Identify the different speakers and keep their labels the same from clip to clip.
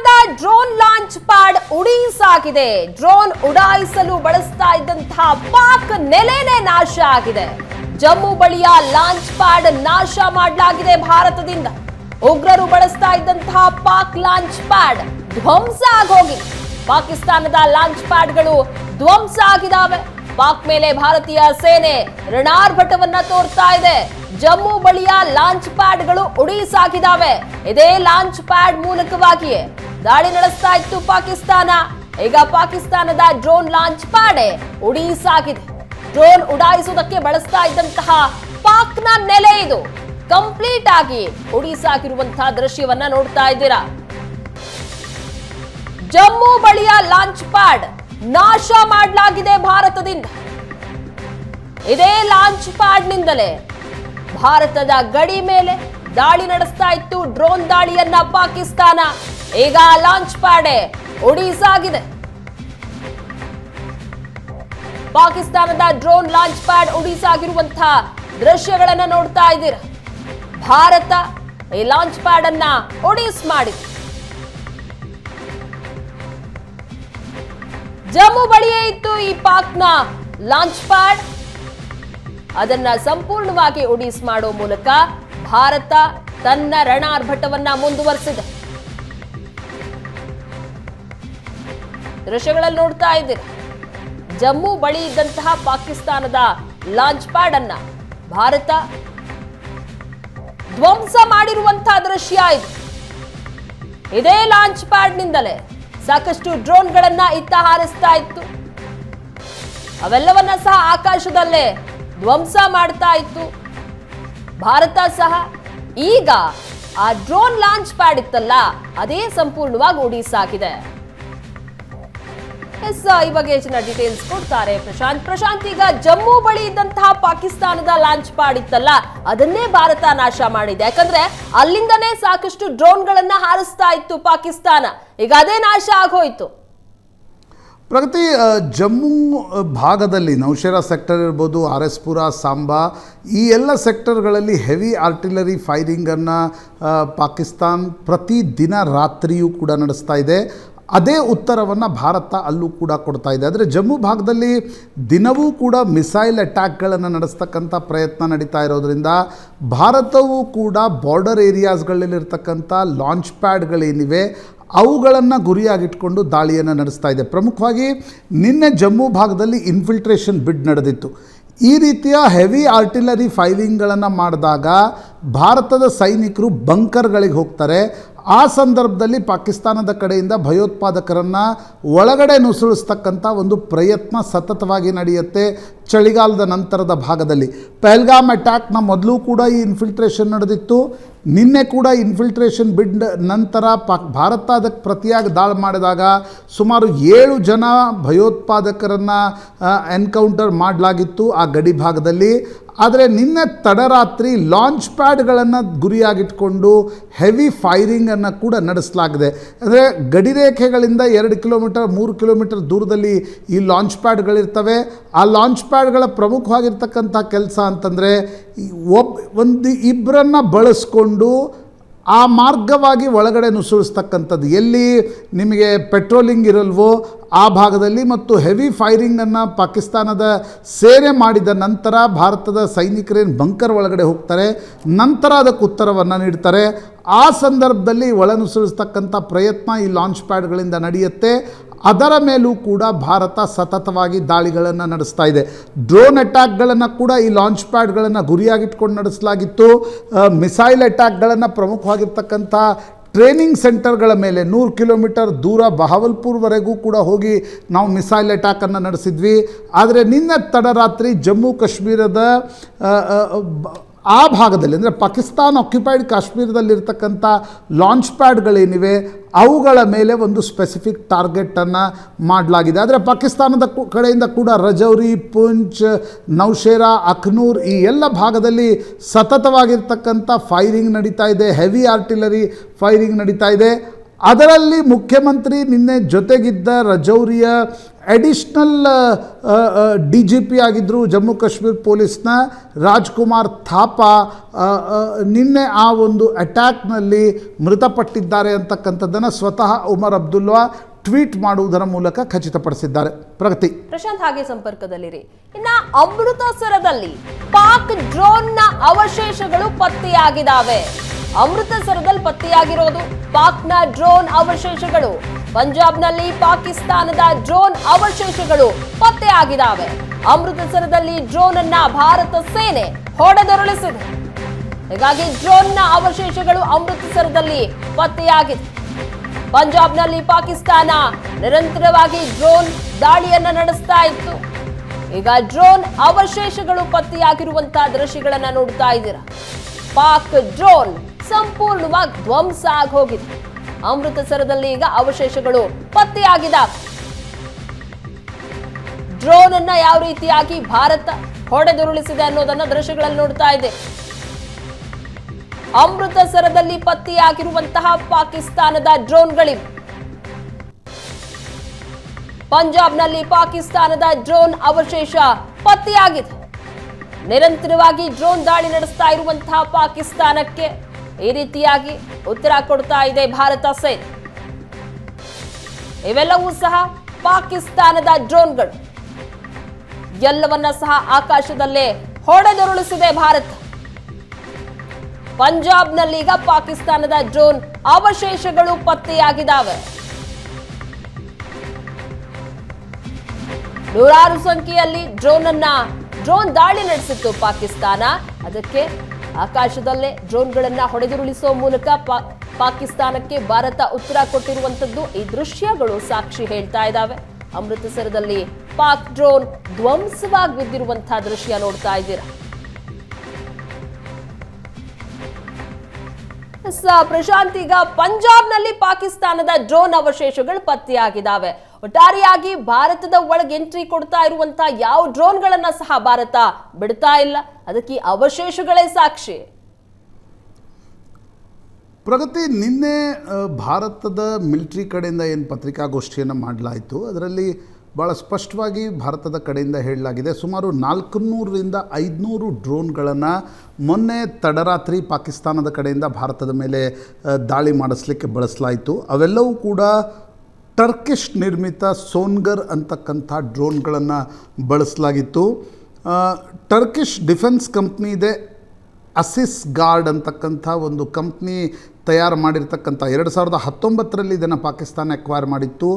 Speaker 1: ಪಾಕಿಸ್ತಾನದ drone launch pad ಉಡೀಸಾಗಿದೆ drone ಉಡಾಯಿಸಲು ಬಳಸ್ತಾ ಇದ್ದಂತಹ ಪಾಕ್ ನೆಲೆನೆ ನಾಶ ಆಗಿದೆ. ಜಮ್ಮು ಬಳಿಯ ಲಾಂಚ್ ಪ್ಯಾಡ್ ನಾಶ ಮಾಡಲಾಗಿದೆ ಭಾರತದಿಂದ. ಉಗ್ರರು ಬಳಸ್ತಾ ಇದ್ದಂತಹ ಪಾಕ್ ಲಾಂಚ್ ಪ್ಯಾಡ್ ಧ್ವಂಸ ಆಗೋಗಿ ಪಾಕಿಸ್ತಾನದ ಲಾಂಚ್ ಪ್ಯಾಡ್ಗಳು ಧ್ವಂಸ ಆಗಿದಾವೆ. ಪಾಕ್ ಮೇಲೆ ಭಾರತೀಯ ಸೇನೆ ರಣಾರ್ಭಟವನ್ನ ತೋರ್ತಾ ಇದೆ. ಜಮ್ಮು ಬಳಿಯ ಲಾಂಚ್ ಪ್ಯಾಡ್ಗಳು ಉಡೀಸಾಗಿದ್ದಾವೆ ಇದೇ ಲಾಂಚ್ ಪ್ಯಾಡ್ ಮೂಲಕವಾಗಿಯೇ ದಾಳಿ ನಡೆಸ್ತಾ ಇತ್ತು ಪಾಕಿಸ್ತಾನ. ಈಗ ಪಾಕಿಸ್ತಾನದ ಡ್ರೋನ್ ಲಾಂಚ್ ಪ್ಯಾಡ್ ಉಡೀಸಾಗಿದೆ. ಡ್ರೋನ್ ಉಡಾಯಿಸುವುದಕ್ಕೆ ಬಳಸ್ತಾ ಇದ್ದಂತಹ ಪಾಕ್ನ ನೆಲೆ ಇದು. ಕಂಪ್ಲೀಟ್ ಆಗಿ ಉಡೀಸಾಗಿರುವಂತಹ ದೃಶ್ಯವನ್ನ ನೋಡ್ತಾ ಇದ್ದೀರಾ. ಜಮ್ಮು ಬಳಿಯ ಲಾಂಚ್ ಪ್ಯಾಡ್ ನಾಶ ಮಾಡಲಾಗಿದೆ ಭಾರತದಿಂದ. ಇದೇ ಲಾಂಚ್ ಪ್ಯಾಡ್ನಿಂದಲೇ ಭಾರತದ ಗಡಿ ಮೇಲೆ ದಾಳಿ ನಡೆಸ್ತಾ ಇತ್ತು ಡ್ರೋನ್ ದಾಳಿಯನ್ನ ಪಾಕಿಸ್ತಾನ. ಈಗ ಲಾಂಚ್ ಪ್ಯಾಡೆ ಒಡಿಸಾಗಿದೆ. ಪಾಕಿಸ್ತಾನದ ಡ್ರೋನ್ ಲಾಂಚ್ ಪ್ಯಾಡ್ ಒಡಿಸಾಗಿರುವಂತಹ ದೃಶ್ಯಗಳನ್ನ ನೋಡ್ತಾ ಇದ್ದೀರಾ. ಭಾರತ ಈ ಲಾಂಚ್ ಪ್ಯಾಡ್ ಅನ್ನ ಒಡಿಸ್ ಮಾಡಿದೆ. ಜಮ್ಮು ಬಳಿಯೇ ಇತ್ತು ಈ ಪಾಕ್ನ ಲಾಂಚ್ ಪ್ಯಾಡ್ ಅದನ್ನ ಸಂಪೂರ್ಣವಾಗಿ ಒಡಿಸ್ ಮಾಡೋ ಮೂಲಕ ಭಾರತ ತನ್ನ ರಣಾರ್ಭಟವನ್ನ ಮುಂದುವರೆಸಿದೆ. ದೃಶ್ಯಗಳಲ್ಲಿ ನೋಡ್ತಾ ಇದ್ದೀರಿ. ಜಮ್ಮು ಬಳಿ ಇದ್ದಂತಹ ಪಾಕಿಸ್ತಾನದ ಲಾಂಚ್ ಪ್ಯಾಡ್ ಅನ್ನ ಭಾರತ ಧ್ವಂಸ ಮಾಡಿರುವಂತಹ ದೃಶ್ಯ ಇದು. ಇದೇ ಲಾಂಚ್ ಪ್ಯಾಡ್ನಿಂದಲೇ ಸಾಕಷ್ಟು ಡ್ರೋನ್ಗಳನ್ನ ಇತ್ತ ಹಾರಿಸ್ತಾ ಇತ್ತು. ಅವೆಲ್ಲವನ್ನ ಸಹ ಆಕಾಶದಲ್ಲೇ ಧ್ವಂಸ ಮಾಡ್ತಾ ಇತ್ತು. ಭಾರತ ಸಹ ಈಗ ಆ ಡ್ರೋನ್ ಲಾಂಚ್ ಪ್ಯಾಡ್ ಇತ್ತಲ್ಲ, ಅದೇ ಸಂಪೂರ್ಣವಾಗಿ ಒಡಿಸಾಗಿದೆ ಎಸ್ ಈ ಬಗ್ಗೆ ಹೆಚ್ಚಿನ ಡೀಟೇಲ್ಸ್ ಕೊಡ್ತಾರೆ. ಪ್ರಶಾಂತ್ ಪ್ರಶಾಂತ್ ಈಗ ಜಮ್ಮು ಬಳಿ ಇದ್ದಂತಹ ಪಾಕಿಸ್ತಾನದ ಲಾಂಚ್ ಪ್ಯಾಡ್ ಇತ್ತಲ್ಲ ಅದನ್ನೇ ಭಾರತ ನಾಶ ಮಾಡಿದೆ. ಯಾಕಂದ್ರೆ ಅಲ್ಲಿಂದನೇ ಸಾಕಷ್ಟು ಡ್ರೋನ್ಗಳನ್ನ ಹಾರಿಸ್ತಾ ಇತ್ತು ಪಾಕಿಸ್ತಾನ. ಈಗ ಅದೇ ನಾಶ ಆಗೋಯ್ತು.
Speaker 2: ಪ್ರಗತಿ ಜಮ್ಮು ಭಾಗದಲ್ಲಿ ನೌಶೇರಾ ಸೆಕ್ಟರ್ ಇರ್ಬೋದು ಆರ್ ಎಸ್ ಪುರ ಸಾಂಬಾ, ಈ ಎಲ್ಲ ಸೆಕ್ಟರ್ಗಳಲ್ಲಿ ಹೆವಿ ಆರ್ಟಿಲರಿ ಫೈರಿಂಗನ್ನು ಪಾಕಿಸ್ತಾನ್ ಪ್ರತಿ ದಿನ ರಾತ್ರಿಯೂ ಕೂಡ ನಡೆಸ್ತಾ ಇದೆ. ಅದೇ ಉತ್ತರವನ್ನು ಭಾರತ ಅಲ್ಲೂ ಕೂಡ ಕೊಡ್ತಾ ಇದೆ. ಆದರೆ ಜಮ್ಮು ಭಾಗದಲ್ಲಿ ದಿನವೂ ಕೂಡ ಮಿಸೈಲ್ ಅಟ್ಯಾಕ್ಗಳನ್ನು ನಡೆಸ್ತಕ್ಕಂಥ ಪ್ರಯತ್ನ ನಡೀತಾ ಇರೋದ್ರಿಂದ ಭಾರತವೂ ಕೂಡ ಬಾರ್ಡರ್ ಏರಿಯಾಸ್ಗಳಲ್ಲಿರ್ತಕ್ಕಂಥ ಲಾಂಚ್ ಪ್ಯಾಡ್ಗಳೇನಿವೆ, ಅವುಗಳನ್ನು ಗುರಿಯಾಗಿಟ್ಕೊಂಡು ದಾಳಿಯನ್ನು ನಡೆಸ್ತಾ ಇದೆ. ಪ್ರಮುಖವಾಗಿ ನಿನ್ನೆ ಜಮ್ಮು ಭಾಗದಲ್ಲಿ ಇನ್ಫಿಲ್ಟ್ರೇಷನ್ ಬಿಡ್ ನಡೆದಿತ್ತು. ಈ ರೀತಿಯ ಹೆವಿ ಆರ್ಟಿಲರಿ ಫೈರಿಂಗ್ಗಳನ್ನು ಮಾಡಿದಾಗ ಭಾರತದ ಸೈನಿಕರು ಬಂಕರ್ಗಳಿಗೆ ಹೋಗ್ತಾರೆ. ಆ ಸಂದರ್ಭದಲ್ಲಿ ಪಾಕಿಸ್ತಾನದ ಕಡೆಯಿಂದ ಭಯೋತ್ಪಾದಕರನ್ನು ಒಳಗಡೆ ನುಸುಳಿಸ್ತಕ್ಕಂಥ ಒಂದು ಪ್ರಯತ್ನ ಸತತವಾಗಿ ನಡೆಯುತ್ತೆ. ಚಳಿಗಾಲದ ನಂತರದ ಭಾಗದಲ್ಲಿ. ಪೆಹಲ್ಗಾಮ್ ಅಟ್ಯಾಕ್ನ ಮೊದಲು ಕೂಡ ಈ ಇನ್ಫಿಲ್ಟ್ರೇಷನ್ ನಡೆದಿತ್ತು. ನಿನ್ನೆ ಕೂಡ ಇನ್ಫಿಲ್ಟ್ರೇಷನ್ ಬಿಡ್ ನಂತರ ಪಾಕ್, ಭಾರತ ಅದಕ್ಕೆ ಪ್ರತಿಯಾಗಿ ದಾಳಿ ಮಾಡಿದಾಗ ಸುಮಾರು ಏಳು ಜನ ಭಯೋತ್ಪಾದಕರನ್ನು ಎನ್ಕೌಂಟರ್ ಮಾಡಲಾಗಿತ್ತು ಆ ಗಡಿ ಭಾಗದಲ್ಲಿ. ಆದರೆ ನಿನ್ನೆ ತಡರಾತ್ರಿ ಲಾಂಚ್ ಪ್ಯಾಡ್ಗಳನ್ನು ಗುರಿಯಾಗಿಟ್ಕೊಂಡು ಹೆವಿ ಫೈರಿಂಗನ್ನು ಕೂಡ ನಡೆಸಲಾಗಿದೆ. ಅಂದರೆ ಗಡಿರೇಖೆಗಳಿಂದ ಎರಡು ಕಿಲೋಮೀಟರ್, ಮೂರು ಕಿಲೋಮೀಟರ್ ದೂರದಲ್ಲಿ ಈ ಲಾಂಚ್ ಪ್ಯಾಡ್ಗಳಿರ್ತವೆ ಆ ಲಾಂಚ್ ಪ್ಯಾಡ್ಗಳ ಪ್ರಮುಖವಾಗಿರ್ತಕ್ಕಂಥ ಕೆಲಸ ಅಂತಂದರೆ ಒಬ್ ಒಂದು ಇಬ್ಬರನ್ನು ಬಳಸ್ಕೊಂಡು ಆ ಮಾರ್ಗವಾಗಿ ಒಳಗಡೆ ನುಸುಳಿಸ್ತಕ್ಕಂಥದ್ದು. ಎಲ್ಲಿ ನಿಮಗೆ ಪೆಟ್ರೋಲಿಂಗ್ ಇರಲ್ವೋ ಆ ಭಾಗದಲ್ಲಿ ಮತ್ತು ಹೆವಿ ಫೈರಿಂಗನ್ನು ಪಾಕಿಸ್ತಾನದ ಸೇನೆ ಮಾಡಿದ ನಂತರ ಭಾರತದ ಸೈನಿಕರೇನು ಬಂಕರ್ ಒಳಗಡೆ ಹೋಗ್ತಾರೆ. ನಂತರ ಅದಕ್ಕೆ ಉತ್ತರವನ್ನು ನೀಡ್ತಾರೆ. ಆ ಸಂದರ್ಭದಲ್ಲಿ ಒಳನುಸುಳಿಸ್ತಕ್ಕಂಥ ಪ್ರಯತ್ನ ಈ ಲಾಂಚ್ ಪ್ಯಾಡ್ಗಳಿಂದ ನಡೆಯುತ್ತೆ. ಅದರ ಮೇಲೂ ಕೂಡ ಭಾರತ ಸತತವಾಗಿ ದಾಳಿಗಳನ್ನು ನಡೆಸ್ತಾ ಇದೆ. ಡ್ರೋನ್ ಅಟ್ಯಾಕ್ಗಳನ್ನು ಕೂಡ ಈ ಲಾಂಚ್ ಪ್ಯಾಡ್ಗಳನ್ನು ಗುರಿಯಾಗಿಟ್ಕೊಂಡು ನಡೆಸಲಾಗಿತ್ತು. ಮಿಸೈಲ್ ಅಟ್ಯಾಕ್ಗಳನ್ನು ಪ್ರಮುಖವಾಗಿರ್ತಕ್ಕಂಥ ಟ್ರೈನಿಂಗ್ ಸೆಂಟರ್ಗಳ ಮೇಲೆ ನೂರು ಕಿಲೋಮೀಟರ್ ದೂರ ಬಹವಲ್ಪುರ್ವರೆಗೂ ಕೂಡ ಹೋಗಿ ನಾವು ಮಿಸೈಲ್ ಅಟ್ಯಾಕನ್ನು ನಡೆಸಿದ್ವಿ. ಆದರೆ ನಿನ್ನೆ ತಡರಾತ್ರಿ ಜಮ್ಮು ಕಾಶ್ಮೀರದ ಆ, ಭಾಗದಲ್ಲಿ ಅಂದರೆ ಪಾಕಿಸ್ತಾನ್ ಆಕ್ಯುಪೈಡ್ ಕಾಶ್ಮೀರದಲ್ಲಿರ್ತಕ್ಕಂಥ ಲಾಂಚ್ ಪ್ಯಾಡ್ಗಳೇನಿವೆ ಅವುಗಳ ಮೇಲೆ ಒಂದು ಸ್ಪೆಸಿಫಿಕ್ ಟಾರ್ಗೆಟನ್ನು ಮಾಡಲಾಗಿದೆ. ಆದರೆ ಪಾಕಿಸ್ತಾನದ ಕಡೆಯಿಂದ ಕೂಡ ರಜೌರಿ ಪುಂಚ್ ನೌಶೇರಾ ಅಖ್ನೂರ್ ಈ ಎಲ್ಲ ಭಾಗದಲ್ಲಿ ಸತತವಾಗಿರ್ತಕ್ಕಂಥ ಫೈರಿಂಗ್ ನಡೀತಾ ಇದೆ ಹೆವಿ ಆರ್ಟಿಲರಿ ಫೈರಿಂಗ್ ನಡೀತಾ ಇದೆ. ಅದರಲ್ಲಿ ಮುಖ್ಯಮಂತ್ರಿ ನಿನ್ನೆ ಜೊತೆಗಿದ್ದ ರಜೌರಿಯ ಅಡಿಷ್ನಲ್ ಡಿ ಜಿ ಪಿ ಆಗಿದ್ದರು ಜಮ್ಮು ಕಾಶ್ಮೀರ್ ಪೊಲೀಸ್ನ ರಾಜ್ಕುಮಾರ್ ಥಾಪಾ ಆ, ಆ, ನಿನ್ನೆ ಆ ಒಂದು ಅಟ್ಯಾಕ್ನಲ್ಲಿ ಮೃತಪಟ್ಟಿದ್ದಾರೆ ಅಂತಕ್ಕಂಥದ್ದನ್ನು ಸ್ವತಃ ಉಮರ್ ಅಬ್ದುಲ್ವಾ ಟ್ವೀಟ್ ಮಾಡುವುದರ ಮೂಲಕ ಖಚಿತಪಡಿಸಿದ್ದಾರೆ. ಪ್ರಗತಿ.
Speaker 1: ಪ್ರಶಾಂತ್ ಹಾಗೆ ಸಂಪರ್ಕದಲ್ಲಿರಿ. ಇನ್ನ ಅಮೃತಸರದಲ್ಲಿ ಪಾಕ್ ಡ್ರೋನ್ನ ಅವಶೇಷಗಳು ಪತ್ತೆಯಾಗಿದ್ದಾವೆ ಅಮೃತಸರದಲ್ಲಿ ಪತ್ತೆಯಾಗಿರೋದು ಪಾಕ್ನ ಡ್ರೋನ್ ಅವಶೇಷಗಳು. ಪಂಜಾಬ್ನಲ್ಲಿ ಪಾಕಿಸ್ತಾನದ ಡ್ರೋನ್ ಅವಶೇಷಗಳು ಪತ್ತೆಯಾಗಿದ್ದಾವೆ. ಅಮೃತಸರದಲ್ಲಿ ಡ್ರೋನ್ ಅನ್ನ ಭಾರತ ಸೇನೆ ಹೊಡೆದೊರಳಿಸಿದೆ. ಹೀಗಾಗಿ ಡ್ರೋನ್ನ ಅವಶೇಷಗಳು ಅಮೃತಸರದಲ್ಲಿ ಪತ್ತೆಯಾಗಿದೆ. ಪಂಜಾಬ್ನಲ್ಲಿ ಪಾಕಿಸ್ತಾನ ನಿರಂತರವಾಗಿ ಡ್ರೋನ್ ದಾಳಿಯನ್ನ ನಡೆಸ್ತಾ ಇತ್ತು. ಈಗ ಡ್ರೋನ್ ಅವಶೇಷಗಳು ಪತ್ತೆಯಾಗಿರುವಂತಹ ದೃಶ್ಯಗಳನ್ನ ನೋಡ್ತಾ ಇದ್ದೀರಾ. ಪಾಕ್ ಡ್ರೋನ್ ಸಂಪೂರ್ಣವಾಗಿ ಧ್ವಂಸ ಆಗೋಗಿದೆ. ಅಮೃತಸರದಲ್ಲಿ ಈಗ ಅವಶೇಷಗಳು ಪತ್ತೆಯಾಗಿದ. ಡ್ರೋನ್ ಅನ್ನ ಯಾವ ರೀತಿಯಾಗಿ ಭಾರತ ಹೊಡೆದುರುಳಿಸಿದೆ ಅನ್ನೋದನ್ನ ದೃಶ್ಯಗಳಲ್ಲಿ ನೋಡ್ತಾ ಇದೆ. ಅಮೃತಸರದಲ್ಲಿ ಪತ್ತೆಯಾಗಿರುವಂತಹ ಪಾಕಿಸ್ತಾನದ ಡ್ರೋನ್ಗಳಿವೆ. ಪಂಜಾಬ್ನಲ್ಲಿ ಪಾಕಿಸ್ತಾನದ ಡ್ರೋನ್ ಅವಶೇಷ ಪತ್ತೆಯಾಗಿದೆ. ನಿರಂತರವಾಗಿ ಡ್ರೋನ್ ದಾಳಿ ನಡೆಸ್ತಾ ಇರುವಂತಹ ಪಾಕಿಸ್ತಾನಕ್ಕೆ ಈ ರೀತಿಯಾಗಿ ಉತ್ತರ ಕೊಡ್ತಾ ಇದೆ ಭಾರತ ಸೇನೆ. ಇವೆಲ್ಲವೂ ಸಹ ಪಾಕಿಸ್ತಾನದ ಡ್ರೋನ್ಗಳು. ಎಲ್ಲವನ್ನ ಸಹ ಆಕಾಶದಲ್ಲೇ ಹೊಡೆದುರುಳಿಸಿದೆ ಭಾರತ. ಈಗ ಪಾಕಿಸ್ತಾನದ ಡ್ರೋನ್ ಅವಶೇಷಗಳು ಪತ್ತೆಯಾಗಿದ್ದಾವೆ. ನೂರಾರು ಸಂಖ್ಯೆಯಲ್ಲಿ ಡ್ರೋನ್ ಅನ್ನ ಡ್ರೋನ್ ದಾಳಿ ನಡೆಸಿತ್ತು ಪಾಕಿಸ್ತಾನ. ಅದಕ್ಕೆ ಆಕಾಶದಲ್ಲೇ ಡ್ರೋನ್ಗಳನ್ನು ಹೊಡೆದುರುಳಿಸುವ ಮೂಲಕ ಪಾಕಿಸ್ತಾನಕ್ಕೆ ಭಾರತ ಉತ್ತರ ಕೊಟ್ಟಿರುವಂತದ್ದು ಈ ದೃಶ್ಯಗಳು ಸಾಕ್ಷಿ ಹೇಳ್ತಾ ಇದ್ದಾವೆ. ಅಮೃತಸರದಲ್ಲಿ ಪಾಕ್ ಡ್ರೋನ್ ಧ್ವಂಸವಾಗಿ ಬಿದ್ದಿರುವಂತಹ ದೃಶ್ಯ ನೋಡ್ತಾ ಇದ್ದೀರಾ. ಪ್ರಶಾಂತ್, ಈಗ ಪಂಜಾಬ್ನಲ್ಲಿ ಪಾಕಿಸ್ತಾನದ ಡ್ರೋನ್ ಅವಶೇಷಗಳು ಪತ್ತೆಯಾಗಿದ್ದಾವೆ. ಒಟ್ಟಾರೆಯಾಗಿ ಭಾರತದ ಒಳಗೆ ಎಂಟ್ರಿ ಕೊಡ್ತಾ ಇರುವಂತಹ ಯಾವ ಡ್ರೋನ್ಗಳನ್ನ ಸಹ ಭಾರತ ಬಿಡ್ತಾ ಇಲ್ಲ. ಅದಕ್ಕೆ ಅವಶೇಷಗಳೇ ಸಾಕ್ಷಿ.
Speaker 2: ಪ್ರಗತಿ, ನಿನ್ನೆ ಭಾರತದ ಮಿಲಿಟ್ರಿ ಕಡೆಯಿಂದ ಏನು ಪತ್ರಿಕಾಗೋಷ್ಠಿಯನ್ನು ಮಾಡಲಾಯಿತು, ಅದರಲ್ಲಿ ಭಾಳ ಸ್ಪಷ್ಟವಾಗಿ ಭಾರತದ ಕಡೆಯಿಂದ ಹೇಳಲಾಗಿದೆ, ಸುಮಾರು ನಾಲ್ಕುನೂರರಿಂದ ಐದುನೂರು ಡ್ರೋನ್ಗಳನ್ನು ಮೊನ್ನೆ ತಡರಾತ್ರಿ ಪಾಕಿಸ್ತಾನದ ಕಡೆಯಿಂದ ಭಾರತದ ಮೇಲೆ ದಾಳಿ ಮಾಡಿಸ್ಲಿಕ್ಕೆ ಬಳಸಲಾಯಿತು. ಅವೆಲ್ಲವೂ ಕೂಡ ಟರ್ಕಿಶ್ ನಿರ್ಮಿತ ಸೋನ್ಗರ್ ಅಂತಕ್ಕಂಥ ಡ್ರೋನ್ಗಳನ್ನು ಬಳಸಲಾಗಿತ್ತು. ಆ, ಟರ್ಕಿಶ್ ಡಿಫೆನ್ಸ್ ಕಂಪ್ನಿ ಇದೆ ಅಸಿಸ್ ಗಾರ್ಡ್ ಅಂತಕ್ಕಂಥ ಒಂದು ಕಂಪ್ನಿ ತಯಾರು ಮಾಡಿರ್ತಕ್ಕಂಥ ಎರಡು ಸಾವಿರದ ಹತ್ತೊಂಬತ್ತರಲ್ಲಿ ಇದನ್ನು ಪಾಕಿಸ್ತಾನ ಎಕ್ವೈರ್ ಮಾಡಿತ್ತು.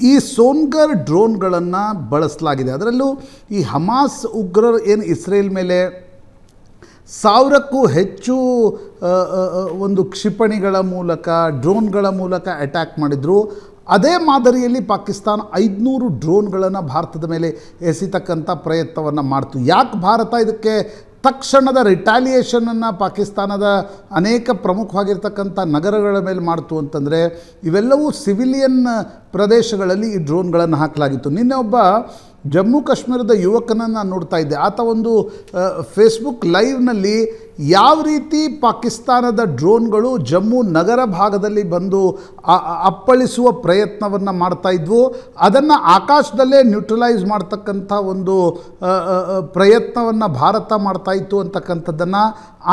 Speaker 2: ಈ ಸೋನ್ಗರ್ ಡ್ರೋನ್ಗಳನ್ನು ಬಳಸಲಾಗಿದೆ. ಅದರಲ್ಲೂ ಈ ಹಮಾಸ್ ಉಗ್ರರು ಏನು ಇಸ್ರೇಲ್ ಮೇಲೆ ಸಾವಿರಕ್ಕೂ ಹೆಚ್ಚು ಒಂದು ಕ್ಷಿಪಣಿಗಳ ಮೂಲಕ ಡ್ರೋನ್ಗಳ ಮೂಲಕ ಅಟ್ಯಾಕ್ ಮಾಡಿದರು. ಅದೇ ಮಾದರಿಯಲ್ಲಿ ಪಾಕಿಸ್ತಾನ ಐದುನೂರು ಡ್ರೋನ್ಗಳನ್ನು ಭಾರತದ ಮೇಲೆ ಎಸಿತಕ್ಕಂಥ ಪ್ರಯತ್ನವನ್ನು ಮಾಡ್ತು. ಯಾಕೆ ಭಾರತ ಇದಕ್ಕೆ ತಕ್ಷಣದ ರಿಟಾಲಿಯೇಷನನ್ನು ಪಾಕಿಸ್ತಾನದ ಅನೇಕ ಪ್ರಮುಖವಾಗಿರ್ತಕ್ಕಂಥ ನಗರಗಳ ಮೇಲೆ ಮಾಡ್ತು ಅಂತಂದರೆ ಇವೆಲ್ಲವೂ ಸಿವಿಲಿಯನ್ ಪ್ರದೇಶಗಳಲ್ಲಿ ಈ ಡ್ರೋನ್ಗಳನ್ನು ಹಾಕಲಾಗಿತ್ತು. ನಿನ್ನೆ ಒಬ್ಬ ಜಮ್ಮು ಕಾಶ್ಮೀರದ ಯುವಕನನ್ನು ನಾನು ನೋಡ್ತಾ ಇದ್ದೆ. ಆತ ಒಂದು ಫೇಸ್ಬುಕ್ ಲೈವ್ನಲ್ಲಿ ಯಾವ ರೀತಿ ಪಾಕಿಸ್ತಾನದ ಡ್ರೋನ್ಗಳು ಜಮ್ಮು ನಗರ ಭಾಗದಲ್ಲಿ ಬಂದು ಅಪ್ಪಳಿಸುವ ಪ್ರಯತ್ನವನ್ನು ಮಾಡ್ತಾ ಇದ್ವು. ಅದನ್ನು ಆಕಾಶದಲ್ಲೇ ನ್ಯೂಟ್ರಲೈಸ್ ಮಾಡ್ತಕ್ಕಂಥ ಒಂದು ಪ್ರಯತ್ನವನ್ನು ಭಾರತ ಮಾಡ್ತಾ ಇತ್ತು ಅಂತಕ್ಕಂಥದ್ದನ್ನು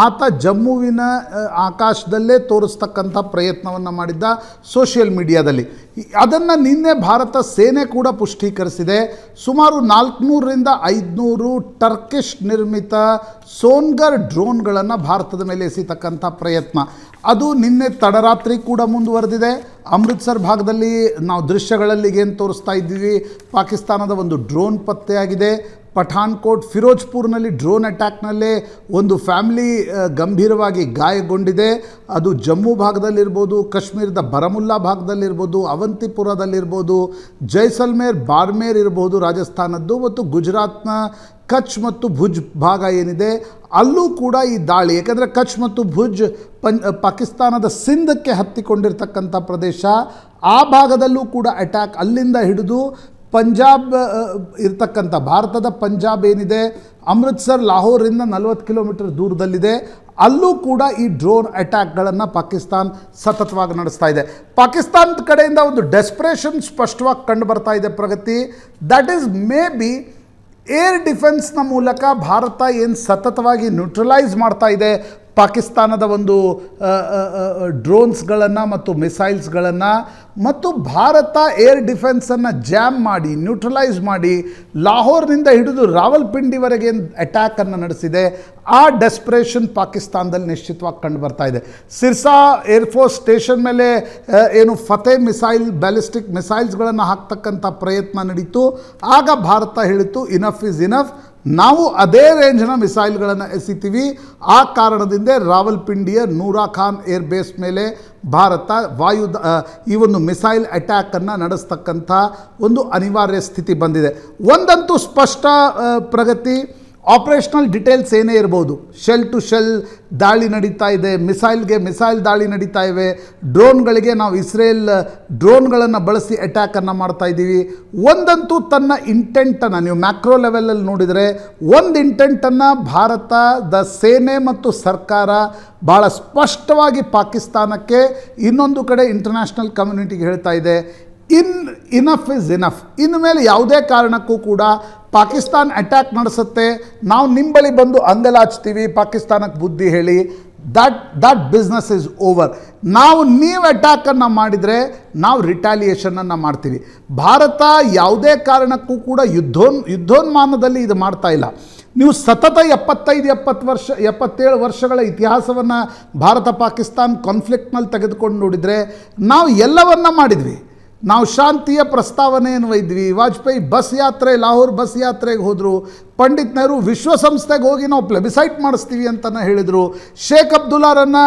Speaker 2: ಆತ ಜಮ್ಮುವಿನ ಆಕಾಶದಲ್ಲೇ ತೋರಿಸ್ತಕ್ಕಂಥ ಪ್ರಯತ್ನವನ್ನು ಮಾಡಿದ್ದ ಸೋಷಿಯಲ್ ಮೀಡಿಯಾದಲ್ಲಿ. ಅದನ್ನು ನಿನ್ನೆ ಭಾರತ ಸೇನೆ ಕೂಡ ಪುಷ್ಟೀಕರಿಸಿದೆ. ಸುಮಾರು ನಾಲ್ಕುನೂರರಿಂದ ಐದುನೂರು ಟರ್ಕಿಶ್ ನಿರ್ಮಿತ ಸೋನ್ಗರ್ ಡ್ರೋನ್ಗಳನ್ನು ಭಾರತದ ಮೇಲೆ ಎಸಿತಕ್ಕಂಥ ಪ್ರಯತ್ನ. ಅದು ನಿನ್ನೆ ತಡರಾತ್ರಿ ಕೂಡ ಮುಂದುವರೆದಿದೆ. ಅಮೃತ್ಸರ್ ಭಾಗದಲ್ಲಿ ನಾವು ದೃಶ್ಯಗಳಲ್ಲಿ ಏನು ತೋರಿಸ್ತಾ ಇದ್ದೀವಿ? ಪಾಕಿಸ್ತಾನದ ಒಂದು ಡ್ರೋನ್ ಪತ್ತೆಯಾಗಿದೆ. ಪಠಾನ್ಕೋಟ್, ಫಿರೋಜ್ಪುರ್ನಲ್ಲಿ ಡ್ರೋನ್ ಅಟ್ಯಾಕ್ನಲ್ಲೇ ಒಂದು ಫ್ಯಾಮಿಲಿ ಗಂಭೀರವಾಗಿ ಗಾಯಗೊಂಡಿದೆ. ಅದು ಜಮ್ಮು ಭಾಗದಲ್ಲಿರ್ಬೋದು, ಕಾಶ್ಮೀರದ ಬರಮುಲ್ಲಾ ಭಾಗದಲ್ಲಿರ್ಬೋದು, ಅವಂತಿಪುರದಲ್ಲಿರ್ಬೋದು, ಜೈಸಲ್ಮೇರ್, ಬಾರ್ಮೇರ್ ಇರ್ಬೋದು ರಾಜಸ್ಥಾನದ್ದು ಮತ್ತು ಗುಜರಾತ್ನ ಕಚ್ ಮತ್ತು ಭುಜ್ ಭಾಗ ಏನಿದೆ, ಅಲ್ಲೂ ಕೂಡ ಈ ದಾಳಿ. ಯಾಕಂದರೆ ಕಚ್ ಮತ್ತು ಭುಜ್ ಪಂ ಪಾಕಿಸ್ತಾನದ ಸಿಂಧಕ್ಕೆ ಹತ್ತಿಕೊಂಡಿರ್ತಕ್ಕಂಥ ಪ್ರದೇಶ. ಆ ಭಾಗದಲ್ಲೂ ಕೂಡ ಅಟ್ಯಾಕ್ ಅಲ್ಲಿಂದ ಹಿಡಿದು ಪಂಜಾಬ್ ಇರತಕ್ಕಂಥ ಭಾರತದ ಪಂಜಾಬ್ ಏನಿದೆ, ಅಮೃತ್ಸರ್ ಲಾಹೋರಿಂದ ನಲವತ್ತು ಕಿಲೋಮೀಟರ್ ದೂರದಲ್ಲಿದೆ. ಅಲ್ಲೂ ಕೂಡ ಈ ಡ್ರೋನ್ ಅಟ್ಯಾಕ್ಗಳನ್ನು ಪಾಕಿಸ್ತಾನ್ ಸತತವಾಗಿ ನಡೆಸ್ತಾ ಇದೆ. ಪಾಕಿಸ್ತಾನದ ಕಡೆಯಿಂದ ಒಂದು ಡೆಸ್ಪ್ರೇಷನ್ ಸ್ಪಷ್ಟವಾಗಿ ಕಂಡು ಬರ್ತಾ ಇದೆ Pragati. That is maybe air ಡಿಫೆನ್ಸ್ನ ಮೂಲಕ ಭಾರತ ಏನು ಸತತವಾಗಿ ನ್ಯೂಟ್ರಲೈಸ್ ಮಾಡ್ತಾ ಇದೆ ಪಾಕಿಸ್ತಾನದ ಒಂದು ಡ್ರೋನ್ಸ್ಗಳನ್ನು ಮತ್ತು ಮಿಸೈಲ್ಸ್ಗಳನ್ನು ಮತ್ತು ಭಾರತ ಏರ್ ಡಿಫೆನ್ಸನ್ನು ಜಾಮ್ ಮಾಡಿ, ನ್ಯೂಟ್ರಲೈಸ್ ಮಾಡಿ ಲಾಹೋರ್ನಿಂದ ಹಿಡಿದು ರಾವಲ್ಪಿಂಡಿವರೆಗೆ ಏನು ಅಟ್ಯಾಕನ್ನು ನಡೆಸಿದೆ. ಆ ಡೆಸ್ಪ್ರೇಷನ್ ಪಾಕಿಸ್ತಾನದಲ್ಲಿ ನಿಶ್ಚಿತವಾಗಿ ಕಂಡು ಬರ್ತಾ ಇದೆ. ಸಿರ್ಸಾ ಏರ್ಫೋರ್ಸ್ ಸ್ಟೇಷನ್ ಮೇಲೆ ಏನು ಫತೆ ಮಿಸೈಲ್, ಬ್ಯಾಲಿಸ್ಟಿಕ್ ಮಿಸೈಲ್ಸ್ಗಳನ್ನು ಹಾಕ್ತಕ್ಕಂಥ ಪ್ರಯತ್ನ ನಡೀತು. ಆಗ ಭಾರತ ಹೇಳಿತು ಇನಫ್ ಇಸ್ ಇನಫ್ ನಾವು ಅದೇ ರೇಂಜ್ನ ಮಿಸೈಲ್ಗಳನ್ನು ಎಸಿತೀವಿ. ಆ ಕಾರಣದಿಂದ ರಾವಲ್ಪಿಂಡಿಯ ನೂರಾ ಖಾನ್ ಏರ್ ಬೇಸ್ ಮೇಲೆ ಭಾರತ ವಾಯು ಈ ಒಂದು ಮಿಸೈಲ್ ಅಟ್ಯಾಕನ್ನು ನಡೆಸ್ತಕ್ಕಂಥ ಒಂದು ಅನಿವಾರ್ಯ ಸ್ಥಿತಿ ಬಂದಿದೆ. ಒಂದಂತೂ ಸ್ಪಷ್ಟ ಪ್ರಗತಿ. ಆಪರೇಷನಲ್ ಡಿಟೇಲ್ಸ್ ಏನೇ ಇರ್ಬೋದು ಶೆಲ್ ಟು ಶೆಲ್ ದಾಳಿ ನಡೀತಾ ಇದೆ ಮಿಸೈಲ್ಗೆ ಮಿಸೈಲ್ ದಾಳಿ ನಡೀತಾ ಇವೆ ಡ್ರೋನ್ಗಳಿಗೆ ನಾವು ಇಸ್ರೇಲ್ ಡ್ರೋನ್ಗಳನ್ನು ಬಳಸಿ ಅಟ್ಯಾಕನ್ನು ಮಾಡ್ತಾ ಇದ್ದೀವಿ. ಒಂದಂತೂ ತನ್ನ ಇಂಟೆಂಟನ್ನು ನೀವು ಮ್ಯಾಕ್ರೋ ಲೆವೆಲಲ್ಲಿ ನೋಡಿದರೆ, ಒಂದು ಇಂಟೆಂಟನ್ನು ಭಾರತದ ಸೇನೆ ಮತ್ತು ಸರ್ಕಾರ ಭಾಳ ಸ್ಪಷ್ಟವಾಗಿ ಪಾಕಿಸ್ತಾನಕ್ಕೆ ಇನ್ನೊಂದು ಕಡೆ ಇಂಟರ್ನ್ಯಾಷನಲ್ ಕಮ್ಯುನಿಟಿಗೆ ಹೇಳ್ತಾ ಇದೆ. ಇನ್ ಇನಫ್ ಇಸ್ ಇನಫ್ ಇನ್ನು ಮೇಲೆ ಯಾವುದೇ ಕಾರಣಕ್ಕೂ ಕೂಡ ಪಾಕಿಸ್ತಾನ್ ಅಟ್ಯಾಕ್ ನಡೆಸುತ್ತೆ. ನಾವು ನಿಮ್ಮ ಬಳಿ ಬಂದು ಅಂಗಲಾಚ್ತೀವಿ ಪಾಕಿಸ್ತಾನಕ್ಕೆ ಬುದ್ಧಿ ಹೇಳಿ. That that business is over ನಾವು ನೀವು ಅಟ್ಯಾಕನ್ನು ಮಾಡಿದರೆ ನಾವು ರಿಟ್ಯಾಲಿಯೇಷನನ್ನು ಮಾಡ್ತೀವಿ. ಭಾರತ ಯಾವುದೇ ಕಾರಣಕ್ಕೂ ಕೂಡ ಯುದ್ಧೋನ್, ಯುದ್ಧೋನ್ಮಾನದಲ್ಲಿ ಇದು ಮಾಡ್ತಾ ಇಲ್ಲ. ನೀವು ಸತತ ಎಪ್ಪತ್ತೈದು, ಎಪ್ಪತ್ತು ವರ್ಷ, ಎಪ್ಪತ್ತೇಳು ವರ್ಷಗಳ ಇತಿಹಾಸವನ್ನು ಭಾರತ ಪಾಕಿಸ್ತಾನ್ ಕಾನ್ಫ್ಲಿಕ್ಟ್ನಲ್ಲಿ ತೆಗೆದುಕೊಂಡು ನೋಡಿದರೆ ನಾವು ಎಲ್ಲವನ್ನ ಮಾಡಿದ್ವಿ. ನಾವು ಶಾಂತಿಯ ಪ್ರಸ್ತಾವನೆಯನ್ನು ಒಯ್ದ್ವಿ ವಾಜಪೇಯಿ ಬಸ್ ಯಾತ್ರೆ ಲಾಹೋರ್ ಬಸ್ ಯಾತ್ರೆಗೆ ಹೋದರು ಪಂಡಿತ್ ನೆಹರು ವಿಶ್ವಸಂಸ್ಥೆಗೆ ಹೋಗಿ ನಾವು ಪ್ಲೆಬಿಸೈಟ್ ಮಾಡಿಸ್ತೀವಿ ಅಂತಲೇ ಹೇಳಿದರು. ಶೇಖ್ ಅಬ್ದುಲ್ಲಾರನ್ನು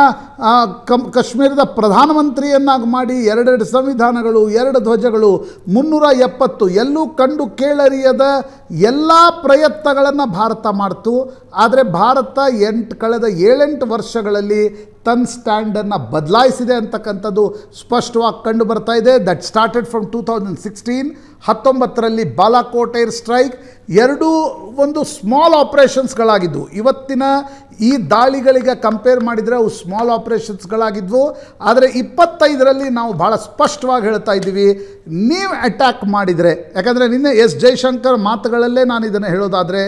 Speaker 2: ಕಮ್ ಕಾಶ್ಮೀರದ ಪ್ರಧಾನಮಂತ್ರಿಯನ್ನಾಗಿ ಮಾಡಿ ಎರಡೆರಡು ಸಂವಿಧಾನಗಳು, ಎರಡು ಧ್ವಜಗಳು, ಮುನ್ನೂರ ಎಪ್ಪತ್ತು, ಎಲ್ಲೂ ಕಂಡು ಕೇಳರಿಯದ ಎಲ್ಲ ಪ್ರಯತ್ನಗಳನ್ನು ಭಾರತ ಮಾಡ್ತು. ಆದರೆ ಭಾರತ ಎಂಟು, ಕಳೆದ ಏಳೆಂಟು ವರ್ಷಗಳಲ್ಲಿ ತನ್ನ ಸ್ಟ್ಯಾಂಡನ್ನು ಬದಲಾಯಿಸಿದೆ ಅಂತಕ್ಕಂಥದ್ದು ಸ್ಪಷ್ಟವಾಗಿ ಕಂಡು ಬರ್ತಾ ಇದೆ. That started from two thousand sixteen ಹತ್ತೊಂಬತ್ತರಲ್ಲಿ ಬಾಲಾಕೋಟ್ ಏರ್ ಸ್ಟ್ರೈಕ್, ಎರಡೂ ಒಂದು ಸ್ಮಾಲ್ ಆಪ್ರೇಷನ್ಸ್ಗಳಾಗಿದ್ದವು ಇವತ್ತಿನ ಈ ದಾಳಿಗಳಿಗೆ ಕಂಪೇರ್ ಮಾಡಿದರೆ ಅವು ಸ್ಮಾಲ್ ಆಪ್ರೇಷನ್ಸ್ಗಳಾಗಿದ್ವು ಆದರೆ ಇಪ್ಪತ್ತೈದರಲ್ಲಿ ನಾವು ಭಾಳ ಸ್ಪಷ್ಟವಾಗಿ ಹೇಳ್ತಾ ಇದ್ದೀವಿ, ನೀವು ಅಟ್ಯಾಕ್ ಮಾಡಿದರೆ, ಯಾಕಂದರೆ ನಿನ್ನೆ ಎಸ್ ಜೈಶಂಕರ್ ಮಾತುಗಳಲ್ಲೇ ನಾನು ಇದನ್ನು ಹೇಳೋದಾದರೆ,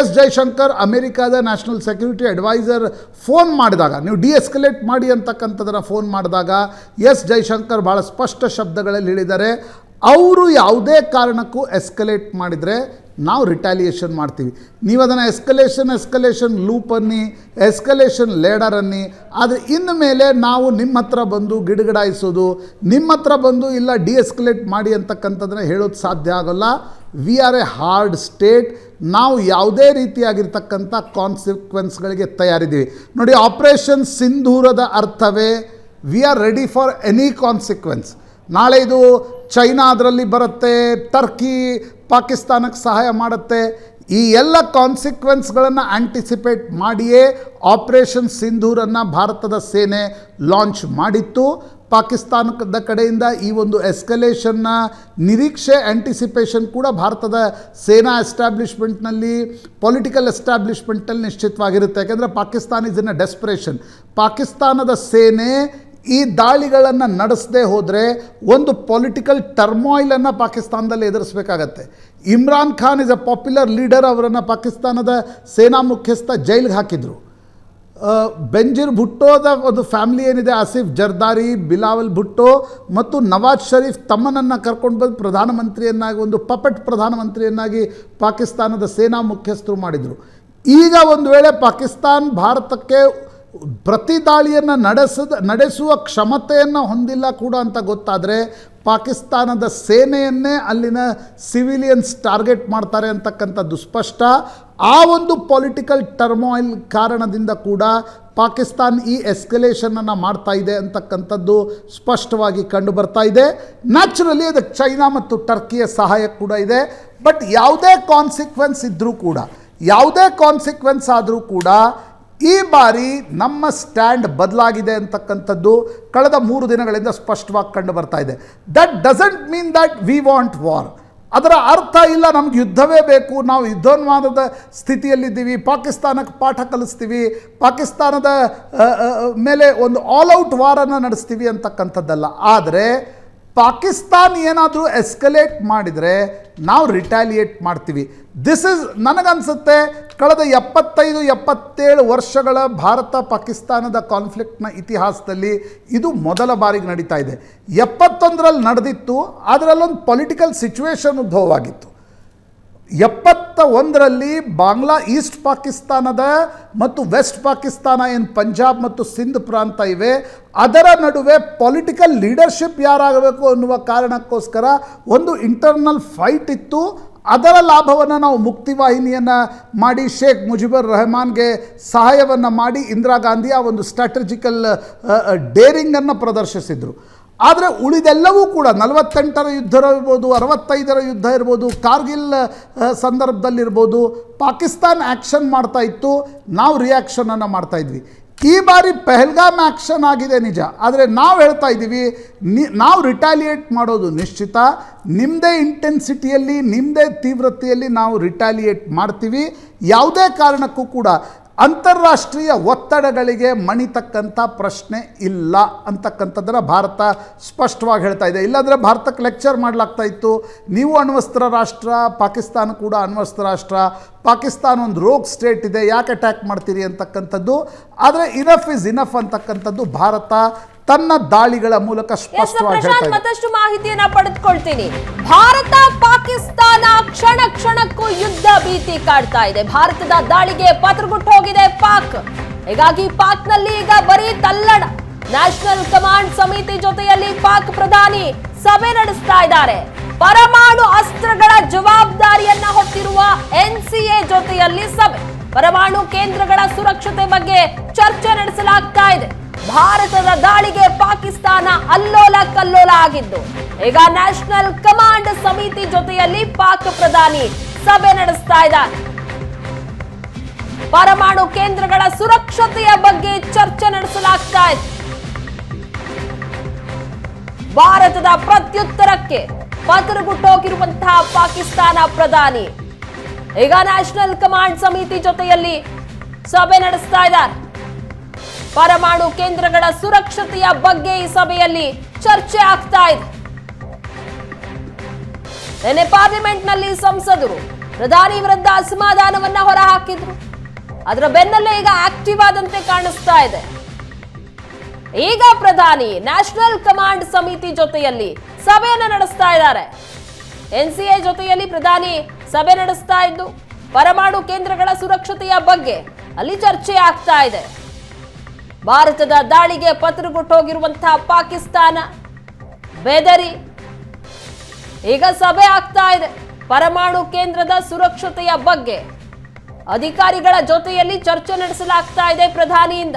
Speaker 2: ಎಸ್ ಜೈಶಂಕರ್ ಅಮೆರಿಕಾದ ನ್ಯಾಷನಲ್ ಸೆಕ್ಯೂರಿಟಿ ಅಡ್ವೈಸರ್ ಫೋನ್ ಮಾಡಿದಾಗ, ನೀವು ಡಿಎಸ್ಕಲೇಟ್ ಮಾಡಿ ಅಂತಕ್ಕಂಥದ್ದನ್ನು ಫೋನ್ ಮಾಡಿದಾಗ, ಎಸ್ ಜೈಶಂಕರ್ ಭಾಳ ಸ್ಪಷ್ಟ ಶಬ್ದಗಳಲ್ಲಿ ಹೇಳಿದ್ದಾರೆ. ಅವರು ಯಾವುದೇ ಕಾರಣಕ್ಕೂ ಎಸ್ಕಲೇಟ್ ಮಾಡಿದರೆ ನಾವು ರಿಟಾಲಿಯೇಷನ್ ಮಾಡ್ತೀವಿ. ನೀವು ಅದನ್ನು ಎಸ್ಕಲೇಷನ್ ಎಸ್ಕಲೇಷನ್ ಲೂಪನ್ನಿ ಎಸ್ಕಲೇಷನ್ ಲೇಡರನ್ನಿ ಆದರೆ ಇನ್ನು ಮೇಲೆ ನಾವು ನಿಮ್ಮ ಹತ್ರ ಬಂದು ಗಿಡಗಿಡಾಯಿಸೋದು, ನಿಮ್ಮ ಹತ್ರ ಬಂದು ಇಲ್ಲ ಡಿ ಎಸ್ಕಲೇಟ್ ಮಾಡಿ ಅಂತಕ್ಕಂಥದ್ದನ್ನ ಹೇಳೋದು ಸಾಧ್ಯ ಆಗೋಲ್ಲ. We are a hard state ನಾವು ಯಾವುದೇ ರೀತಿಯಾಗಿರ್ತಕ್ಕಂಥ ಕಾನ್ಸಿಕ್ವೆನ್ಸ್ಗಳಿಗೆ ತಯಾರಿದ್ದೀವಿ. ನೋಡಿ ಆಪರೇಷನ್ ಸಿಂಧೂರದ ಅರ್ಥವೇ we are ready for any consequence ನಾಳೆ ಇದು ಚೈನಾ ಅದರಲ್ಲಿ ಬರುತ್ತೆ, ಟರ್ಕಿ, ಪಾಕಿಸ್ತಾನಕ್ಕೆ ಸಹಾಯ ಮಾಡುತ್ತೆ. ಈ ಎಲ್ಲ ಕಾನ್ಸಿಕ್ವೆನ್ಸ್ಗಳನ್ನು ಆಂಟಿಸಿಪೇಟ್ ಮಾಡಿಯೇ ಆಪರೇಷನ್ ಸಿಂಧೂರನ್ನು ಭಾರತದ ಸೇನೆ ಲಾಂಚ್ ಮಾಡಿತ್ತು. ಪಾಕಿಸ್ತಾನದ ಕಡೆಯಿಂದ ಈ ಒಂದು ಎಸ್ಕಲೇಷನ್ನ ನಿರೀಕ್ಷೆ ಆ್ಯಂಟಿಸಿಪೇಷನ್ ಕೂಡ ಭಾರತದ ಸೇನಾ ಎಸ್ಟಾಬ್ಲಿಷ್ಮೆಂಟ್ನಲ್ಲಿ ಪೊಲಿಟಿಕಲ್ ಎಸ್ಟಾಬ್ಲಿಷ್ಮೆಂಟಲ್ಲಿ ನಿಶ್ಚಿತವಾಗಿರುತ್ತೆ. ಯಾಕೆಂದರೆ Pakistan is in a desperation ಪಾಕಿಸ್ತಾನದ ಸೇನೆ ಈ ದಾಳಿಗಳನ್ನು ನಡೆಸದೇ ಹೋದರೆ ಒಂದು ಪೊಲಿಟಿಕಲ್ ಟರ್ಮಾಯಿಲನ್ನು ಪಾಕಿಸ್ತಾನದಲ್ಲಿ ಎದುರಿಸಬೇಕಾಗತ್ತೆ. Imran Khan is a popular leader ಅವರನ್ನು ಪಾಕಿಸ್ತಾನದ ಸೇನಾ ಮುಖ್ಯಸ್ಥ ಜೈಲಿಗೆ ಹಾಕಿದರು. ಬೆಂಜಿರ್ ಭುಟ್ಟೋದ ಒಂದು ಫ್ಯಾಮಿಲಿ ಏನಿದೆ, ಆಸಿಫ್ ಜರ್ದಾರಿ, ಬಿಲಾವಲ್ ಭುಟ್ಟೋ ಮತ್ತು ನವಾಜ್ ಷರೀಫ್ ತಮ್ಮನನ್ನು ಕರ್ಕೊಂಡು ಬಂದು ಪ್ರಧಾನಮಂತ್ರಿಯನ್ನಾಗಿ, ಒಂದು ಪಪಟ್ ಪ್ರಧಾನಮಂತ್ರಿಯನ್ನಾಗಿ ಪಾಕಿಸ್ತಾನದ ಸೇನಾ ಮುಖ್ಯಸ್ಥರು ಮಾಡಿದರು. ಈಗ ಒಂದು ವೇಳೆ ಪಾಕಿಸ್ತಾನ್ ಭಾರತಕ್ಕೆ ಪ್ರತಿ ದಾಳಿಯನ್ನು ನಡೆಸದ, ನಡೆಸುವ ಕ್ಷಮತೆಯನ್ನು ಹೊಂದಿಲ್ಲ ಕೂಡ ಅಂತ ಗೊತ್ತಾದರೆ ಪಾಕಿಸ್ತಾನದ ಸೇನೆಯನ್ನೇ ಅಲ್ಲಿನ ಸಿವಿಲಿಯನ್ಸ್ ಟಾರ್ಗೆಟ್ ಮಾಡ್ತಾರೆ ಅಂತಕ್ಕಂಥ ದುಸ್ಪಷ್ಟ. ಆ ಒಂದು ಪೊಲಿಟಿಕಲ್ ಟರ್ಮಾಯಿಲ್ ಕಾರಣದಿಂದ ಕೂಡ ಪಾಕಿಸ್ತಾನ್ ಈ ಎಸ್ಕಲೇಷನನ್ನು ಮಾಡ್ತಾ ಇದೆ ಅಂತಕ್ಕಂಥದ್ದು ಸ್ಪಷ್ಟವಾಗಿ ಕಂಡು ಬರ್ತಾ ಇದೆ. ನ್ಯಾಚುರಲಿ ಅದಕ್ಕೆ ಚೈನಾ ಮತ್ತು ಟರ್ಕಿಯ ಸಹಾಯ ಕೂಡ ಇದೆ. ಬಟ್ ಯಾವುದೇ ಕಾನ್ಸಿಕ್ವೆನ್ಸ್ ಇದ್ದರೂ ಕೂಡ, ಯಾವುದೇ ಕಾನ್ಸಿಕ್ವೆನ್ಸ್ ಆದರೂ ಕೂಡ ಈ ಬಾರಿ ನಮ್ಮ ಸ್ಟ್ಯಾಂಡ್ ಬದಲಾಗಿದೆ ಅಂತಕ್ಕಂಥದ್ದು ಕಳೆದ ಮೂರು ದಿನಗಳಿಂದ ಸ್ಪಷ್ಟವಾಗಿ ಕಂಡು ಬರ್ತಾ ಇದೆ. That doesn't mean that we want war ಅದರ ಅರ್ಥ ಇಲ್ಲ, ನಮ್ಗೆ ಯುದ್ಧವೇ ಬೇಕು. ನಾವು ಯುದ್ಧೋನ್ಮಾದದ ಸ್ಥಿತಿಯಲ್ಲಿದ್ದೀವಿ. ಪಾಕಿಸ್ತಾನಕ್ಕೆ ಪಾಠ ಕಲಿಸ್ತೀವಿ. ಪಾಕಿಸ್ತಾನದ ಮೇಲೆ ಒಂದು ಆಲ್ ಔಟ್ ವಾರನ್ನು ನಡೆಸ್ತೀವಿ ಅಂತಕ್ಕಂಥದ್ದಲ್ಲ. ಆದರೆ ಪಾಕಿಸ್ತಾನ್ ಏನಾದರೂ ಎಸ್ಕಲೇಟ್ ಮಾಡಿದರೆ ನಾವು ರಿಟ್ಯಾಲಿಯೇಟ್ ಮಾಡ್ತೀವಿ. ದಿಸ್ ಇಸ್ ನನಗನ್ಸುತ್ತೆ, ಕಳೆದ ಎಪ್ಪತ್ತೈದು, ಎಪ್ಪತ್ತೇಳು ವರ್ಷಗಳ ಭಾರತ ಪಾಕಿಸ್ತಾನದ ಕಾನ್ಫ್ಲಿಕ್ಟ್ನ ಇತಿಹಾಸದಲ್ಲಿ ಇದು ಮೊದಲ ಬಾರಿಗೆ ನಡೀತಾ ಇದೆ. ಎಪ್ಪತ್ತೊಂದರಲ್ಲಿ ನಡೆದಿತ್ತು, ಅದರಲ್ಲೊಂದು ಪೊಲಿಟಿಕಲ್ ಸಿಚುವೇಶನ್ ಉದ್ಭವವಾಗಿತ್ತು. ಎಪ್ಪತ್ತ ಒಂದರಲ್ಲಿ ಬಾಂಗ್ಲಾ, ಈಸ್ಟ್ ಪಾಕಿಸ್ತಾನದ ಮತ್ತು ವೆಸ್ಟ್ ಪಾಕಿಸ್ತಾನ ಏನು ಪಂಜಾಬ್ ಮತ್ತು ಸಿಂಧ್ ಪ್ರಾಂತ ಇವೆ, ಅದರ ನಡುವೆ ಪೊಲಿಟಿಕಲ್ ಲೀಡರ್ಶಿಪ್ ಯಾರಾಗಬೇಕು ಅನ್ನುವ ಕಾರಣಕ್ಕೋಸ್ಕರ ಒಂದು ಇಂಟರ್ನಲ್ ಫೈಟ್ ಇತ್ತು. ಅದರ ಲಾಭವನ್ನು ನಾವು ಮುಕ್ತಿವಾಹಿನಿಯನ್ನು ಮಾಡಿ, ಶೇಖ್ ಮುಜಿಬುರ್ ರೆಹಮಾನ್ಗೆ ಸಹಾಯವನ್ನು ಮಾಡಿ ಇಂದಿರಾ ಗಾಂಧಿ ಆ ಒಂದು ಸ್ಟ್ರಾಟಜಿಕಲ್ ಡೇರಿಂಗನ್ನು ಪ್ರದರ್ಶಿಸಿದರು. ಆದರೆ ಉಳಿದೆಲ್ಲವೂ ಕೂಡ ನಲವತ್ತೆಂಟರ ಯುದ್ಧ ಇರ್ಬೋದು, ಅರವತ್ತೈದರ ಯುದ್ಧ ಇರ್ಬೋದು, ಕಾರ್ಗಿಲ್ ಸಂದರ್ಭದಲ್ಲಿರ್ಬೋದು, ಪಾಕಿಸ್ತಾನ್ ಆ್ಯಕ್ಷನ್ ಮಾಡ್ತಾ ಇತ್ತು, ನಾವು ರಿಯಾಕ್ಷನನ್ನು ಮಾಡ್ತಾ ಇದ್ವಿ. ಈ ಬಾರಿ ಪೆಹಲ್ಗಾಮ್ ಆ್ಯಕ್ಷನ್ ಆಗಿದೆ ನಿಜ. ಆದರೆ ನಾವು ಹೇಳ್ತಾ ಇದ್ದೀವಿ, ನಿ, ನಾವು ರಿಟಾಲಿಯೇಟ್ ಮಾಡೋದು ನಿಶ್ಚಿತ. ನಿಮ್ಮದೇ ಇಂಟೆನ್ಸಿಟಿಯಲ್ಲಿ ನಿಮ್ಮದೇ ತೀವ್ರತೆಯಲ್ಲಿ ನಾವು ರಿಟಾಲಿಯೇಟ್ ಮಾಡ್ತೀವಿ. ಯಾವುದೇ ಕಾರಣಕ್ಕೂ ಕೂಡ ಅಂತಾರಾಷ್ಟ್ರೀಯ ಒತ್ತಡಗಳಿಗೆ ಮಣಿತಕ್ಕಂಥ ಪ್ರಶ್ನೆ ಇಲ್ಲ ಅಂತಕ್ಕಂಥದ್ದನ್ನು ಭಾರತ ಸ್ಪಷ್ಟವಾಗಿ ಹೇಳ್ತಾ ಇದೆ. ಇಲ್ಲಾಂದರೆ ಭಾರತಕ್ಕೆ ಲೆಕ್ಚರ್ ಮಾಡಲಾಗ್ತಾ ಇತ್ತು. ನೀವು ಅಣ್ವಸ್ತ್ರ ರಾಷ್ಟ್ರ, ಪಾಕಿಸ್ತಾನ ಕೂಡ ಅಣ್ವಸ್ತ್ರ ರಾಷ್ಟ್ರ ಪಾಕಿಸ್ತಾನ ಒಂದು ರೋಗ್ ಸ್ಟೇಟ್ ಇದೆ ಯಾಕೆ ಅಟ್ಯಾಕ್ ಮಾಡ್ತೀರಿ ಅಂತಕ್ಕಂಥದ್ದು. ಆದರೆ ಇನಫ್ ಇಸ್ ಇನಫ್ ಅಂತಕ್ಕಂಥದ್ದು ಭಾರತ ತನ್ನ ದಾಳಿಗಳ ಮೂಲಕ ಸ್ಪಷ್ಟವಾಗಿ
Speaker 1: ಮತ್ತಷ್ಟು ಮಾಹಿತಿಯನ್ನ ಪಡೆದುಕೊಳ್ತೀನಿ. ಭಾರತ ಪಾಕಿಸ್ತಾನ ಕ್ಷಣ ಕ್ಷಣಕ್ಕೂ ಯುದ್ಧ ಭೀತಿ ಕಾಡ್ತಾ ಇದೆ. ಭಾರತದ ದಾಳಿಗೆ ಪತ್ರಗುಟ್ಟು ಹೋಗಿದೆ ಪಾಕ್. ಹೀಗಾಗಿ ಪಾಕ್ನಲ್ಲಿ ಈಗ ಬರೀ ತಲ್ಲಣ. ನ್ಯಾಷನಲ್ ಕಮಾಂಡ್ ಸಮಿತಿ ಜೊತೆಯಲ್ಲಿ ಪಾಕ್ ಪ್ರಧಾನಿ ಸಭೆ ನಡೆಸ್ತಾ ಇದ್ದಾರೆ. ಪರಮಾಣು ಅಸ್ತ್ರಗಳ ಜವಾಬ್ದಾರಿಯನ್ನ ಹೊತ್ತಿರುವ ಎನ್ಸಿಎ ಜೊತೆಯಲ್ಲಿ ಸಭೆ. ಪರಮಾಣು ಕೇಂದ್ರಗಳ ಸುರಕ್ಷತೆ ಬಗ್ಗೆ ಚರ್ಚೆ ನಡೆಸಲಾಗ್ತಾ ಇದೆ. ಭಾರತದ ದಾಳಿಗೆ ಪಾಕಿಸ್ತಾನ ಅಲ್ಲೋಲ ಕಲ್ಲೋಲ ಆಗಿದ್ದು, ಈಗ ನ್ಯಾಷನಲ್ ಕಮಾಂಡ್ ಸಮಿತಿ ಜೊತೆಯಲ್ಲಿ ಪಾಕ್ ಪ್ರಧಾನಿ ಸಭೆ ನಡೆಸ್ತಾ ಇದ್ದಾರೆ. ಪರಮಾಣು ಕೇಂದ್ರಗಳ ಸುರಕ್ಷತೆಯ ಬಗ್ಗೆ ಚರ್ಚೆ ನಡೆಸಲಾಗ್ತಾ ಇದೆ. ಭಾರತದ ಪ್ರತ್ಯುತ್ತರಕ್ಕೆ ಪತರುಗುಟ್ಟೋಗಿರುವಂತಹ ಪಾಕಿಸ್ತಾನ ಪ್ರಧಾನಿ. ಈಗ ನ್ಯಾಷನಲ್ ಕಮಾಂಡ್ ಸಮಿತಿ ಜೊತೆಯಲ್ಲಿ ಸಭೆ ನಡೆಸ್ತಾ ಇದ್ದಾರೆ. ಪರಮಾಣು ಕೇಂದ್ರಗಳ ಸುರಕ್ಷತೆಯ ಬಗ್ಗೆ ಈ ಸಭೆಯಲ್ಲಿ ಚರ್ಚೆ ಆಗ್ತಾ ಇದೆ. ನಿನ್ನೆ ಪಾರ್ಲಿಮೆಂಟ್ನಲ್ಲಿ ಸಂಸದರು ಪ್ರಧಾನಿ ವಿರುದ್ಧ ಅಸಮಾಧಾನವನ್ನ ಹೊರಹಾಕಿದ್ರು. ಅದರ ಬೆನ್ನಲ್ಲೇ ಈಗ ಆಕ್ಟಿವ್ ಆದಂತೆ ಕಾಣಿಸ್ತಾ ಇದೆ. ಈಗ ಪ್ರಧಾನಿ ನ್ಯಾಷನಲ್ ಕಮಾಂಡ್ ಸಮಿತಿ ಜೊತೆಯಲ್ಲಿ ಸಭೆಯನ್ನು ನಡೆಸ್ತಾ ಇದ್ದಾರೆ. ಎನ್ಸಿಎ ಜೊತೆಯಲ್ಲಿ ಪ್ರಧಾನಿ ಸಭೆ ನಡೆಸ್ತಾ ಇದ್ದು, ಪರಮಾಣು ಕೇಂದ್ರಗಳ ಸುರಕ್ಷತೆಯ ಬಗ್ಗೆ ಅಲ್ಲಿ ಚರ್ಚೆ ಆಗ್ತಾ ಇದೆ. ಭಾರತದ ದಾಳಿಗೆ ಪತ್ರಗೊಟ್ಟೋಗಿರುವಂತಹ ಪಾಕಿಸ್ತಾನ ಬೆದರಿ ಈಗ ಸಭೆ ಆಗ್ತಾ ಇದೆ. ಪರಮಾಣು ಕೇಂದ್ರದ ಸುರಕ್ಷತೆಯ ಬಗ್ಗೆ ಅಧಿಕಾರಿಗಳ ಜೊತೆಯಲ್ಲಿ ಚರ್ಚೆ ನಡೆಸಲಾಗ್ತಾ ಇದೆ ಪ್ರಧಾನಿಯಿಂದ.